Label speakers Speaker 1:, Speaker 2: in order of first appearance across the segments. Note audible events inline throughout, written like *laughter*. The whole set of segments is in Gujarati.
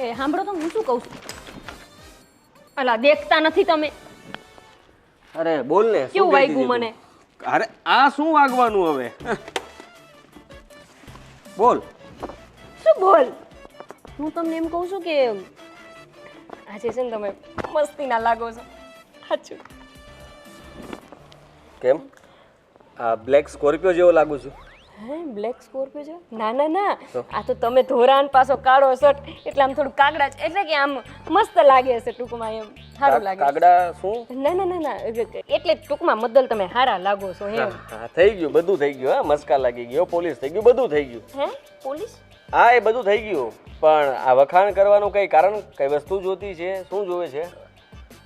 Speaker 1: એ સાંભળો તો હું શું કહું છું? અલા દેખતા નથી તમે.
Speaker 2: અરે બોલ ને શું
Speaker 1: કેવું વાગ્યું મને?
Speaker 2: અરે આ શું વાગવાનું હવે? બોલ.
Speaker 1: શું બોલ? હું તમને એમ કહું છું કે આજે છે ને તમે મસ્તીના લાગો છો. સાચું.
Speaker 2: કેમ? આ બ્લેક સ્કોર્પિયો જેવો લાગુ છું.
Speaker 1: હે બ્લેક સ્કોર્પિયો છે? ના ના ના. આ તો તમે ધોરાન પાછો કાળો શર્ટ એટલે આમ થોડું કાગડા છે. એટલે કે આમ મસ્ત લાગે છે ટૂંકમાં એમ. સારું લાગે
Speaker 2: કાગડા શું?
Speaker 1: ના ના ના ના. એટલે ટૂંકમાં મદલ તમે હારા લાગો છો એમ.
Speaker 2: હા થઈ ગયું બધું થઈ ગયું હા. મસ્કા લાગી ગયો પોલીસ થઈ ગયું બધું થઈ ગયું.
Speaker 1: હે પોલીસ?
Speaker 2: હા એ બધું થઈ ગયું. પણ આ વખાણ કરવાનું કઈ કારણ કઈ વસ્તુ જોતી છે? શું જોવે છે?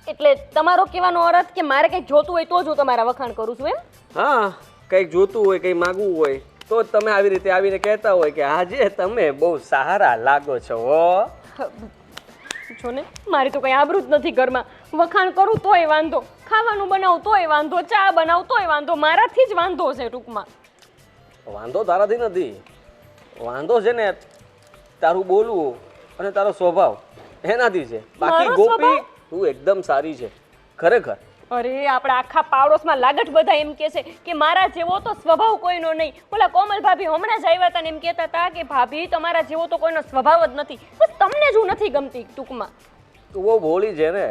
Speaker 1: એટલે તમારો કહેવાનો અર્થ કે મારે કંઈક જોતું હોય તો જ હું તમારા વખાણ કરું છું એમ?
Speaker 2: હા કંઈક જોતું હોય કંઈ માગવું હોય. તો જ તમે આવી રીતે આવીને કહેતા હોય કે આજે તમે બહુ સારા લાગો છો
Speaker 1: છો ને મારી તો કંઈ આબરૂ જ નથી ઘરમાં. વખાણ કરું તોય વાંધો ખાવાનું બનાવું તોય વાંધો ચા બનાવું તોય વાંધો મારાથી જ વાંધો છે ટૂંકમાં.
Speaker 2: વાંધો તારાથી નથી. વાંધો છે ને તારું બોલવું અને તારો સ્વભાવ એનાથી છે. બાકી ગોપી તું એકદમ સારી છે. ખરેખર.
Speaker 1: અરે આપણા આખા પાડોશમાં લાગટ બધા એમ કહે છે કે મારા જેવો તો સ્વભાવ કોઈનો નહીં. ઓલા કોમલ ભાભી હમણાં જ આવ્યા હતા ને એમ કહેતા હતા કે ભાભી તમારા જેવો તો કોઈનો સ્વભાવ જ નથી. બસ તમને જ હું નથી ગમતી ટૂંકમાં.
Speaker 2: તું બહુ ભોળી છે ને.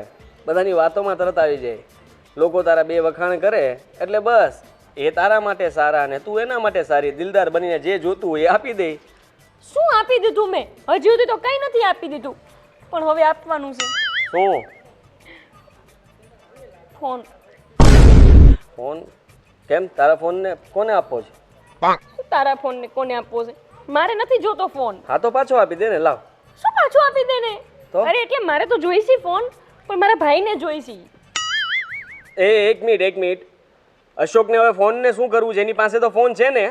Speaker 2: બધાની વાતોમાં તરત આવી જાય. લોકો તારા બે વખાણ કરે એટલે બસ. એ તારા માટે સારા ને તું એના માટે સારી. દિલદાર બનીને જે જોતું હોય એ આપી દે.
Speaker 1: શું આપી દીધું મેં? હજી સુધી તો કંઈ નથી આપી દીધું. પણ હવે આપવાનું છે.
Speaker 2: શું?
Speaker 1: ફોન.
Speaker 2: ફોન? કેમ? તારા ફોનને કોને આપવો છે?
Speaker 1: તારા ફોનને કોને આપવો છે? મારે નથી જોતો ફોન.
Speaker 2: હા તો પાછો આપી દે ને લાવ.
Speaker 1: શું પાછો આપી દે ને? અરે એટલે મારે તો જોઈશી ફોન પણ મારા ભાઈને જોઈશી.
Speaker 2: એ એક મિનિટ એક મિનિટ. અશોકને હવે ફોનને શું કરવું છે? એની પાસે તો ફોન છે ને?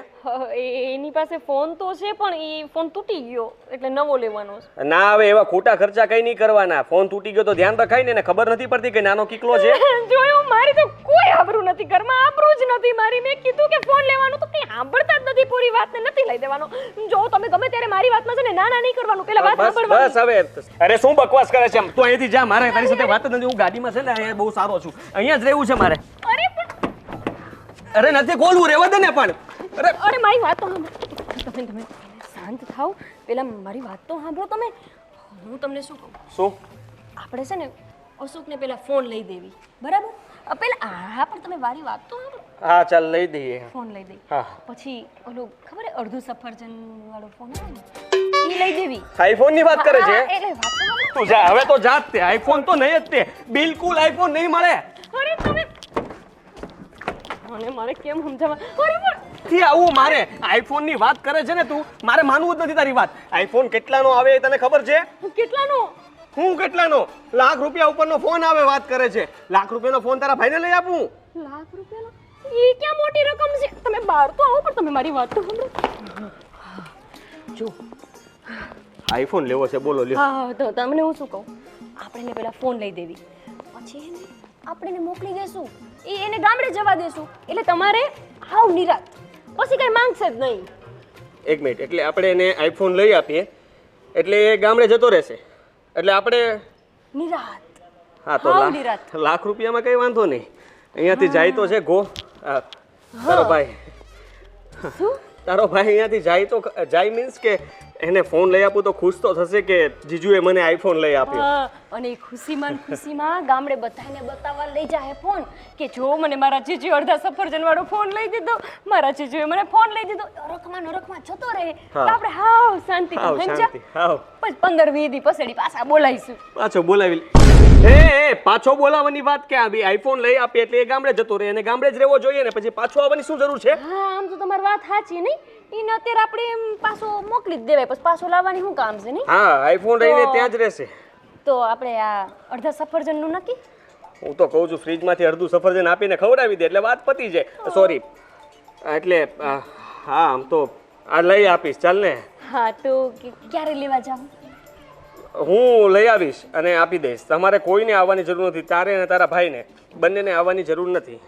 Speaker 1: એની પાસે ફોન તો છે પણ એ ફોન તૂટી ગયો એટલે નવો લેવાનો છે.
Speaker 2: ના હવે એવા ખોટા ખર્ચા કઈ નહીં કરવાના. ફોન તૂટી ગયો તો ધ્યાન રખાય ને એને ખબર નથી પડતી કે નાનો કિકલો છે. *laughs*
Speaker 1: જોયું મારી તો કોઈ આબરૂ નથી ઘરમાં આબરૂ જ નથી. મારી મેં કીધું કે ફોન લેવાનું તો કઈ સાંભળતા જ નથી પૂરી વાતને નથી લઈ દેવાનો. જો તમે ગમે ત્યારે મારી વાતમાં છે ને ના ના નહીં કરવાનું. પેલા વાત
Speaker 2: બસ બસ હવે અરે શું બકવાસ કરે છે? તું અહીંયાથી જા મારે તારી સાથે વાત જ નથી. હું ગાડીમાં છે ને અહીંયા બહુ સારો છું. અહીંયા જ રહેવું છે મારે.
Speaker 1: અરે
Speaker 2: અરે નથી ખોલવું રહેવા દે ને પણ. અરે
Speaker 1: અરે મારી વાત તો સાંભળો. તમે તમે શાંત થાવ પેલા મારી વાત તો સાંભળો તમે. હું તમને શું કહું?
Speaker 2: શું?
Speaker 1: આપણે છે ને અશોકને પેલા ફોન લઈ દેવી. બરાબર? પેલા હા પણ તમે મારી વાત તો સાંભળો.
Speaker 2: હા ચાલ લઈ દઈએ.
Speaker 1: ફોન લઈ દઈ
Speaker 2: હા.
Speaker 1: પછી ઓલું ખબર હે અડધું સફરજન વાળો ફોન આવે ને? એ લઈ દેવી.
Speaker 2: આઈફોનની વાત કરે છે?
Speaker 1: એટલે વાત તો
Speaker 2: તું જા હવે તો જાત તે. આઈફોન તો નહીં જ તે. બિલકુલ આઈફોન નહીં મળે.
Speaker 1: મને મારે કેમ સમજાવવા? અરે
Speaker 2: થી આવું મારે. આઈફોનની વાત કરે છે ને તું મારે માનવું જ નથી તારી વાત. આઈફોન કેટલાનો આવે એ તને ખબર છે?
Speaker 1: કેટલાનો?
Speaker 2: હું કેટલાનો? લાખ રૂપિયા ઉપરનો ફોન આવે વાત કરે છે. લાખ રૂપિયાનો ફોન તારા ભાઈને લઈ આપું?
Speaker 1: લાખ રૂપિયાનો? એ ક્યાં મોટી રકમ છે? તમે બહાર તો આવો પણ તમે મારી વાત તો સાંભળો. જો
Speaker 2: આઈફોન લેવો છે બોલો લ્યો.
Speaker 1: હા તો તમને હું શું કહું? આપણે પેલા ફોન લઈ દેવી. પછી આપણે મોકલી દેશું. એ એને ગામડે જવા દેશું. એટલે તમારે હાવ નિરાત. પછી કઈ માંગશે જ નહીં.
Speaker 2: એક મિનિટ એટલે આપણે એને આઈફોન લઈ આપીએ. એટલે એ ગામડે જતો રહેશે. એટલે આપણે
Speaker 1: નિરાત.
Speaker 2: હા તો
Speaker 1: હાવ નિરાંત.
Speaker 2: લાખ રૂપિયામાં કઈ વાંધો નહીં. અહીંયાથી જાય તો છે ગો. આ, તારો ભાઈ.
Speaker 1: શું?
Speaker 2: તારો ભાઈ અહીંયાથી જાય તો જાય મીન્સ કે એને ફોન લઈ આપું તો ખુશ તો થશે કે જીજુએ મને આઈફોન લઈ આપ્યો.
Speaker 1: અને એ ખુશીમાં ખુશીમાં ગામડે બધાને બતાવવા લઈ જાય ફોન કે જો મને મારા જીજુ અડધા સફરજન વાળો ફોન લઈ દીધો મારા જીજુએ મને ફોન લઈ દીધો અરખમાં નરખમાં જતો રહે. તો
Speaker 2: હા.
Speaker 1: આપણે હાવ શાંતિ
Speaker 2: હાવ શાંતિ હાવ.
Speaker 1: પછી પંદર વીસ દી પસેડી પાછા બોલાઈશું
Speaker 2: પાછો બોલાવી. એ એ પાછો બોલાવવાની વાત કે આવી આઈફોન લઈ આપીએ એટલે એ ગામડે જતો રહે અને ગામડે જ રહેવો જોઈએ ને પછી પાછો આવવાની શું જરૂર છે?
Speaker 1: હા આમ તો તમારી વાત સાચી નહીં? એને અત્યારે આપણે એમ પાછો મોકલી જ દેવાય પછી પાછો લાવવાની શું કામ છે નહીં?
Speaker 2: હા આઈફોન રહીને ત્યાં જ રહેશે.
Speaker 1: તો આપણે આ અડધા સફરજનનું નક્કી?
Speaker 2: હું તો કહું છું ફ્રીજમાંથી અડધું સફરજન આપીને ખવડાવી દે એટલે વાત પતી જાય. સોરી એટલે હા આમ તો આ લઈ આપીશ. ચાલ ને.
Speaker 1: હા તો ક્યારે લેવા જાવ
Speaker 2: હું લઈ આવીશ અને આપી દઈશ. તમારે કોઈને આવવાની જરૂર નથી. તારે અને તારા ભાઈને. બંનેને આવવાની જરૂર નથી.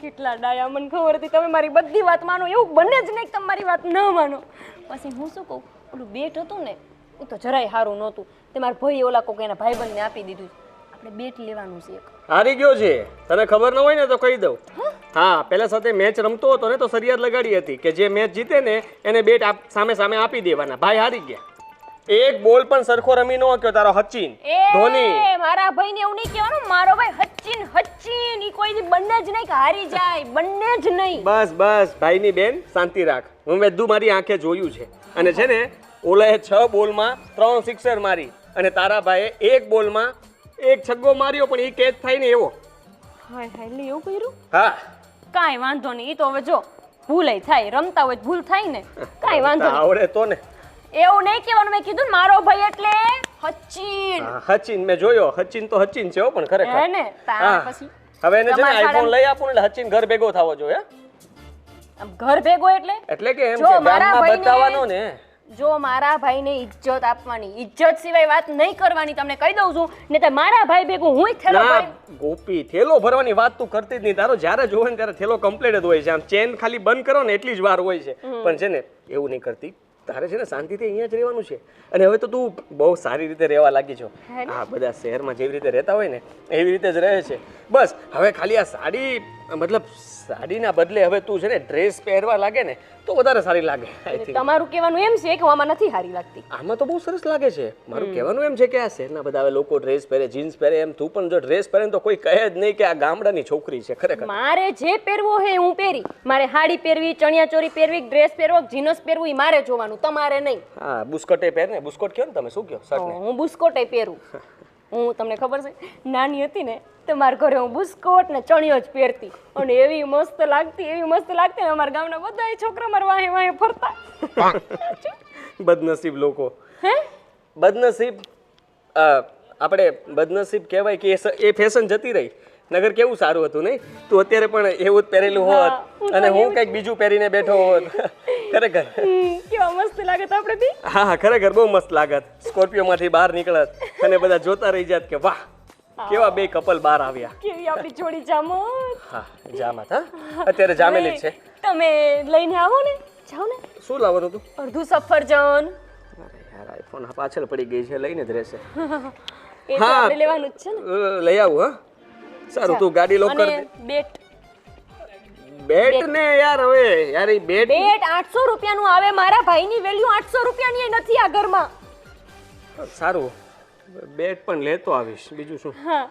Speaker 1: કેટલા ડાયા મને ખબર હતી? તમે મારી બધી વાત માનો. એવું બને જ નહીં તમે મારી વાત ન માનો. પછી હું શું કહું? ઓલું બેટ હતું ને એ તો જરાય સારું નહોતું. તે મારા ભાઈ ઓલા કોક એના ભાઈબંધને આપી દીધું. આપણે બેટ લેવાનું છે
Speaker 2: હારી ગયો છે. તને ખબર ન હોય ને તો કહી દઉં. હા? પહેલા સાથે મેચ રમતો હતો ને તો સરિયાદ લગાડી હતી કે જે મેચ જીતે ને એને બેટ સામે સામે આપી દેવાના. ભાઈ હારી ગયા. એક બોલ પણ સરખો રમી ન શક્યો તારો હચિન. ધોની.
Speaker 1: મારા મારા ભાઈને એવું નહીં કહેવાનું મારો ભાઈ હચિન હચિન ઈ કોઈ બંને જ નહીં કે હારી જાય બંને જ નહીં.
Speaker 2: બસ બસ ભાઈની બેન શાંતિ રાખ. હું બધું મારી આંખે જોયું છે. અને છે ને ઓલાએ છ બોલમાં ત્રણ સિક્સર મારી. અને તારા ભાઈએ એક બોલમાં એક છગ્ગો માર્યો પણ એ કેચ થાય ને એવો.
Speaker 1: હાય હાય લે એવું કર્યું?
Speaker 2: હા.
Speaker 1: કાંઈ વાંધો નહીં ઈ તો હવે જો ભૂલ થાય રમતા હોય ભૂલ થાય ને. કાંઈ વાંધો
Speaker 2: આવડે તો ને.
Speaker 1: એવું નહીં કહેવાનું મેં કીધું ને મારો ભાઈ એટલે હચ્ચીન
Speaker 2: હા, હચિન મેં જોયો. હચિન તો હચિન છે હો પણ ખરેખર.
Speaker 1: હે ને? તાર
Speaker 2: હા.
Speaker 1: પછી
Speaker 2: હવે એને છે ને
Speaker 1: તમારા
Speaker 2: આઈફોન
Speaker 1: શાળામાં-
Speaker 2: લઈ આપું ને એટલે હચિન ઘર ભેગો થવો જોઈએ
Speaker 1: આમ ઘર ભેગો એટલે?
Speaker 2: એટલે કે એમ
Speaker 1: જો
Speaker 2: છે
Speaker 1: મારા
Speaker 2: ગામમાં
Speaker 1: ભાઈને-
Speaker 2: બતાવવાનો ને.
Speaker 1: જો મારા ભાઈને ઇજ્જત આપવાની. ઇજ્જત સિવાય વાત નહીં કરવાની તમને કહી દઉં છું. ને તો મારા ભાઈ ભેગું હું થેલો
Speaker 2: ના
Speaker 1: ભાઈ
Speaker 2: ગોપી થેલો ભરવાની વાત તું કરતી જ નહીં. તારો જ્યારે જોવે ને ત્યારે થેલો કમ્પ્લીટ જ હોય છે. આમ ચેન ખાલી બંધ કરો ને એટલી જ વાર હોય છે. પણ છે ને એવું નહીં કરતી. તારે છે ને શાંતિથી અહીંયા જ રહેવાનું છે. અને હવે તો તું બહુ સારી રીતે રહેવા લાગી છો.
Speaker 1: હે
Speaker 2: બધા શહેરમાં જેવી રીતે રહેતા હોય ને એવી રીતે જ રહે છે. બસ હવે ખાલી આ સાડી મતલબ સાડીના બદલે હવે તું છે ને ડ્રેસ પહેરવા લાગે ને તો વધારે સારી લાગે
Speaker 1: તમારું કહેવાનું એમ છે કે હું આમાં નથી સારી લાગતી.
Speaker 2: આમાં તો બહુ સરસ લાગે છે. મારું કહેવાનું એમ છે કે આ શહેરના બધા લોકો ડ્રેસ પહેરે જીન્સ પહેરે એમ તું પણ જો ડ્રેસ પહેરે તો કોઈ કહે જ નહીં કે આ ગામડાની છોકરી છે ખરેખર.
Speaker 1: મારે જે પહેરવો હે હું પહેરી. મારે સાડી પહેરવી ચણિયા ચોરી પહેરવી ડ્રેસ પહેરવો જીનસ પહેરવું એ મારે જોવાનું તમારે નહીં.
Speaker 2: હા બુસ્કોટે પહેર ને બુસ્કોટ કહો ને તમે શું કહો
Speaker 1: હું બુસ્કોટે પહેરું. *laughs* હું તમને ખબર છે નાની હતી ને તો મારા ઘરે હું બુસ્કોટ ને ચણિયો જ પહેરતી. અને એવી મસ્ત લાગતી એવી મસ્ત લાગતી ને અમારા ગામના બધા છોકરા મારા વાહે વાહે ફરતા.
Speaker 2: બદનસીબ લોકો.
Speaker 1: હે?
Speaker 2: બદનસીબ આપણે બદનસીબ કહેવાય કે એ ફેશન જતી રહી. નગર કેવું સારું હતું નહીં? તું અત્યારે પણ એવું જ પહેરેલું હોત અને હું કંઈક બીજું પહેરીને બેઠો હોત. *laughs* ખરેખર.
Speaker 1: કેવા મસ્ત લાગત આપણે બી.
Speaker 2: હા હા ખરેખર બહુ મસ્ત લાગત. સ્કોર્પિયોમાંથી બહાર નીકળત અને બધા જોતા રહી જાત કે વાહ કેવા બે કપલ બહાર આવ્યા.
Speaker 1: કેવી આપણી જોડી જામો
Speaker 2: હા જામત હા. અત્યારે જામેલી છે.
Speaker 1: તમે લઈને આવો ને. જાઓ ને.
Speaker 2: શું લાવવાનું તું
Speaker 1: અડધું સફરજન.
Speaker 2: યાર આઈફોન પાછળ પડી ગઈ છે લઈને જ રહેશે. *laughs* હા.
Speaker 1: લેવાનું જ છે ને.
Speaker 2: લઈ આવું હા. સારું તું ગાડી લોક કર
Speaker 1: બેટ.
Speaker 2: બેટ ને યાર હવે યાર એ બેટ
Speaker 1: બેટ આઠસો રૂપિયાનું આવે મારા ભાઈની વેલ્યુ આઠસો રૂપિયાની ની નથી આ ઘરમાં.
Speaker 2: સારું બેટ પણ લેતો આવીશ બીજું શું?
Speaker 1: હા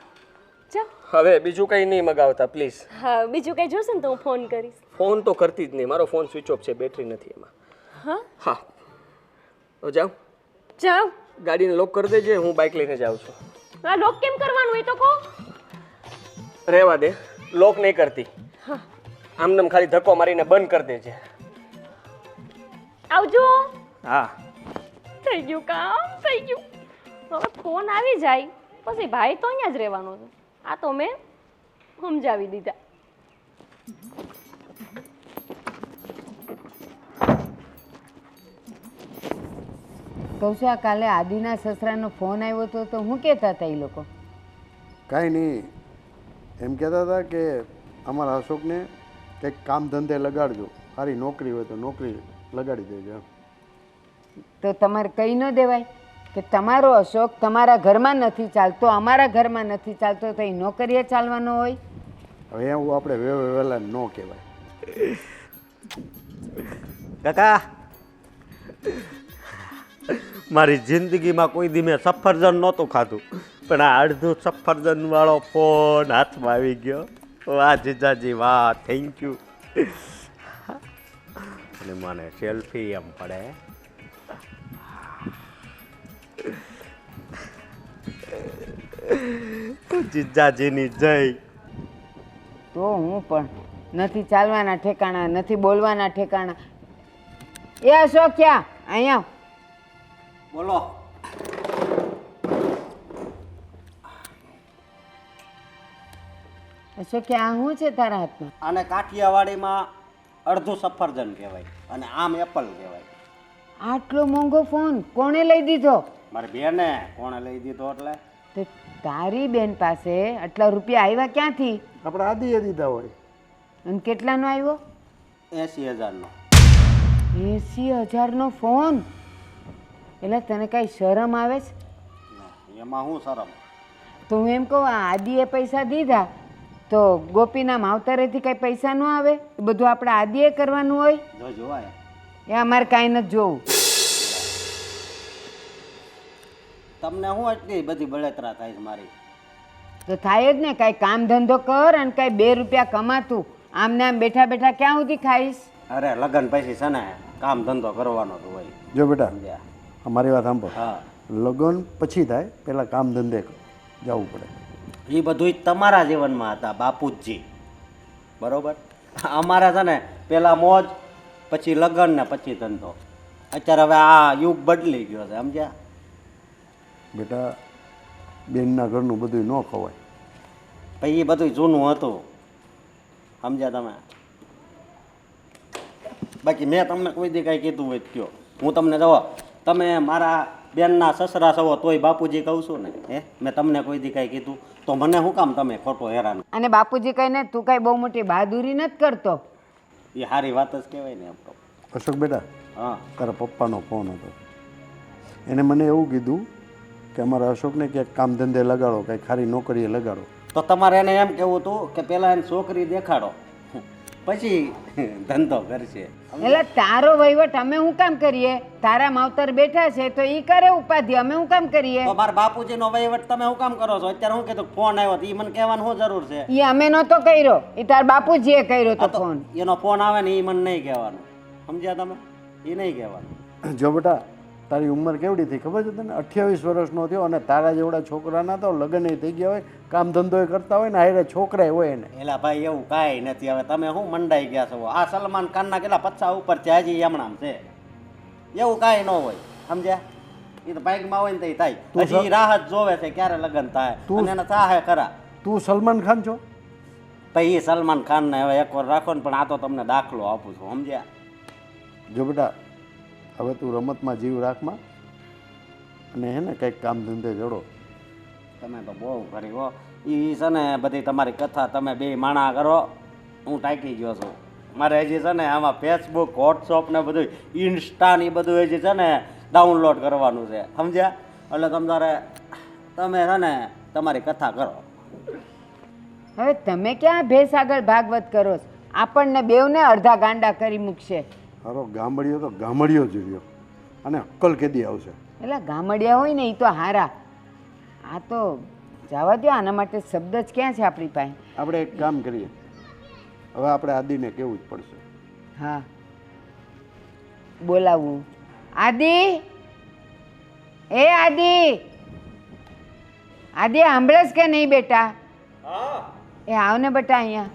Speaker 2: હવે બીજું કંઈ નહીં મગાવતા પ્લીઝ
Speaker 1: હા બીજું કંઈ જોશે ને તો હું ફોન કરીશ.
Speaker 2: ફોન તો કરતી જ નહીં મારો ફોન સ્વિચ ઓફ છે બેટરી નથી એમાં.
Speaker 1: હા?
Speaker 2: હા. તો જાઉં
Speaker 1: જાઓ.
Speaker 2: ગાડીને લોક કરી દેજે હું બાઇક લઈને જાઉં છું.
Speaker 1: આ લોક કેમ કરવાનું એ તો કહો.
Speaker 2: રહેવા દે. લોક નહીં કરતી. આમદમ ખાલી ધક્કો મારીને બંધ કરી દેજે.
Speaker 1: આવજો.
Speaker 2: હા.
Speaker 1: થઈ ગયું કામ થઈ ગયું. હવે ફોન આવી જાય. પછી ભાઈ તો અહીંયા જ રહેવાનો છે. આ તો મેં સમજાવી દીધા.
Speaker 3: કૌશા કાલે આદિના સસરાનો ફોન આવ્યો હતો તો હું કહેતા હતા એ લોકો?
Speaker 4: કાંઈ નહીં. એમ કહેતા હતા કે અમારા અશોકને કંઈક કામ ધંધે લગાડજો. સારી નોકરી હોય તો નોકરી લગાડી દેજો એમ.
Speaker 3: તો તમારે કહી ન દેવાય કે તમારો અશોક તમારા ઘરમાં નથી ચાલતો અમારા ઘરમાં નથી ચાલતો તો એ નોકરીએ ચાલવાનો હોય?
Speaker 4: હવે એવું આપણે વહેલા ન કહેવાય.
Speaker 5: કાકા મારી જિંદગીમાં કોઈ દી મેં સફરજન નહોતું ખાધું. પણ આ અડધું સફરજનવાળો ફોન હાથમાં આવી ગયો. વાહ જીજાજી વાહ થેન્ક યુ અને મને સેલ્ફી એમ પડે. જીજાજીની જય.
Speaker 3: તો હું પણ નથી ચાલવાના ઠેકાણા નથી બોલવાના ઠેકાણા. એ અશોક ક્યાં? અહીંયા
Speaker 5: બોલો.
Speaker 3: અશોક કે આ શું છે તારા હાથમાં?
Speaker 6: આને કાઠિયાવાડીમાં અડધું સફરજન કહેવાય અને આમ એપલ કહેવાય.
Speaker 3: આટલો મોંઘો ફોન કોણે લઈ દીધો?
Speaker 6: મારી બેને કોણે લઈ દીધો એટલે?
Speaker 3: તો તારી બેન પાસે આટલા રૂપિયા આવ્યા ક્યાંથી?
Speaker 4: આપણે આદિએ દીધા હોય.
Speaker 3: અને કેટલાનો આવ્યો
Speaker 6: એંસી હજારનો.
Speaker 3: એસી હજારનો ફોન? એટલે તને કાંઈ શરમ આવે છે?
Speaker 6: એમાં શું શરમ?
Speaker 3: તો હું એમ કહું આદિએ પૈસા દીધા તો ગોપીના માવતરેથી કાંઈ પૈસા ન આવે? એ બધું આપણે આદિએ કરવાનું હોય?
Speaker 6: જો જોવાય.
Speaker 3: એ અમારે કાંઈ નથી જોવું.
Speaker 6: તમને શું એટલી બધી બળતરા થાય છે મારી?
Speaker 3: તો થાય જ ને કાંઈ કામ ધંધો કર અને કાંઈ બે રૂપિયા કમાતું. આમ ને આમ બેઠા બેઠા ક્યાં સુધી ખાઈશ?
Speaker 6: અરે લગ્ન પછી છે ને કામ ધંધો કરવાનો તો હોય.
Speaker 4: જો બેટા અમારી વાત સાંભળો.
Speaker 6: હા.
Speaker 4: લગ્ન પછી થાય પહેલાં કામ ધંધે જવું પડે.
Speaker 6: એ બધું તમારા જીવનમાં હતા બાપુજી. બરોબર? અમારા છે ને પહેલાં મોજ પછી લગ્ન ને પછી ધંધો. અત્યારે હવે આ યુગ બદલી ગયો છે સમજ્યા?
Speaker 4: બેટા બેનના ઘરનું બધું ન ખવાય.
Speaker 6: પછી એ બધું જૂનું હતું. સમજ્યા તમે? બાકી મેં તમને કોઈ દી કાંઈ કીધું હોય કયો. હું તમને જવો તમે મારા બેનના સસરા છો તોય બાપુજી કહું છું ને હે? મેં તમને કોઈ દી કાંઈ કીધું. તો મને શું કામ તમે ખોટો હેરાન?
Speaker 3: અને બાપુજી કહીને તું કાંઈ બહુ મોટી બહાદુરી નથી કરતો.
Speaker 6: એ સારી વાત જ કહેવાય ને તો.
Speaker 4: અશોક બેટા
Speaker 6: હા.
Speaker 4: તારા પપ્પાનો ફોન હતો. એને મને એવું કીધું કે અમારા અશોકને ક્યાંક કામ ધંધે લગાડો કાંઈ ખારી નોકરીએ લગાડો.
Speaker 6: તો તમારે એને એમ કેવું હતું કે પહેલાં એને છોકરી દેખાડો. પછી ધંધો કરશે.
Speaker 3: એટલે તારો વહીવટ અમે શું કામ કરીએ? તારા માવતર બેઠા છે તો ઈ કરે ઉપાધિ અમે શું કામ કરીએ?
Speaker 6: તો મારા બાપુજીનો વહીવટ તમે હું કામ કરો છો? અત્યારે હું કીધું ફોન આવ્યો તો એ મને કહેવાનું શું જરૂર છે?
Speaker 3: ઈ અમે નહોતો કર્યો. ઈ તાર બાપુજીએ કર્યો તો ફોન.
Speaker 6: એનો ફોન આવે ને એ મને નહીં કહેવાનું. સમજ્યા તમે? એ નહીં કહેવાનું.
Speaker 4: જો બેટા તારી ઉંમર કેવડી થઈ ખબર છે તને? અઠ્યાવીસ વર્ષનો થયો અને તારા જેવડા છોકરાના તો લગ્ન થઈ ગયા હોય કામ ધંધો કરતા હોય ને હારે છોકરાય હોય એને.
Speaker 6: એલા ભાઈ એવું કાંઈ નથી. હવે તમે શું મંડાઈ ગયા છો? આ સલમાન ખાનના કેટલા પચ્ચા ઉપર છે? હજી એમણામ છે. એવું કાંઈ ન હોય સમજ્યા? એ તો બાઇકમાં હોય ને તે થાય. હજી રાહત રાહ જોવે છે ક્યારે લગ્ન થાય.
Speaker 4: તું-
Speaker 6: એને થાહે ખરા.
Speaker 4: તું સલમાન ખાન છો?
Speaker 6: પછી એ સલમાન ખાનને હવે એકવાર રાખો ને પણ આ તો તમને દાખલો આપું છું સમજ્યા?
Speaker 4: જો બેટા હવે તું રમતમાં જીવ રાખમાં અને હે ને કંઈક કામ ધંધે જડો.
Speaker 6: તમે તો બહુ કરી હો. એ છે ને બધી તમારી કથા તમે બે માણા કરો હું ટાંકી ગયો છું. મારે હજી છે ને આમાં ફેસબુક વોટ્સઅપ ને બધું ઇન્સ્ટા ને એ બધું હજી છે ને ડાઉનલોડ કરવાનું છે. સમજ્યા? એટલે તમારે તમે છે ને તમારી કથા કરો.
Speaker 3: હવે તમે ક્યાં ભેસ આગળ ભાગવત કરો છો? આપણને બેવને અડધા ગાંડા કરી મૂકશે.
Speaker 4: હારો ગામડિયો તો ગામડિયો જ રહ્યો. અને અક્કલ કેદી આવશે.
Speaker 3: એટલે ગામડિયા હોય ને એ તો હારા. આ તો જવા દો આના માટે શબ્દ જ ક્યાં છે આપણી પાસે?
Speaker 4: આપણે એક કામ કરીએ. હવે આપણે આદિને કેવું જ પડશે.
Speaker 3: હા. બોલાવું. આદિ? એ આદિ? આદિ સાંભળે કે નહીં બેટા? એ આવ ને બેટા અહીંયા.